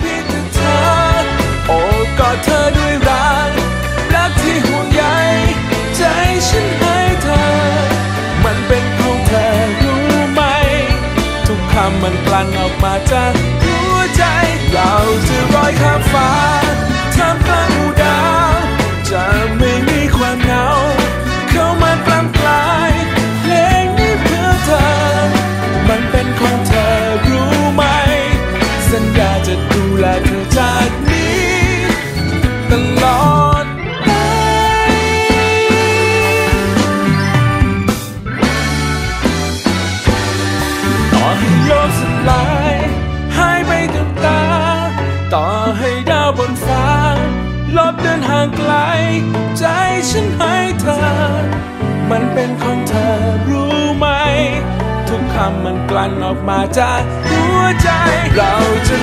พียงแต่เธอ โอ้กอดเธอด้วยรัก รักที่ห่วงใยใจฉันให้เธอ มันเป็นของเธอรู้ไหม ทุกคำมันกลั่นออกมาจากหัวใจเรา โลกสลายหายไปกับตา ต่อให้ดาวบนฟ้า ลบเดินห่างไกล ใจฉันให้เธอ มันเป็นของเธอรู้ไหม ทุกคำมันกลั่นออกมาจากหัวใจ เราจะ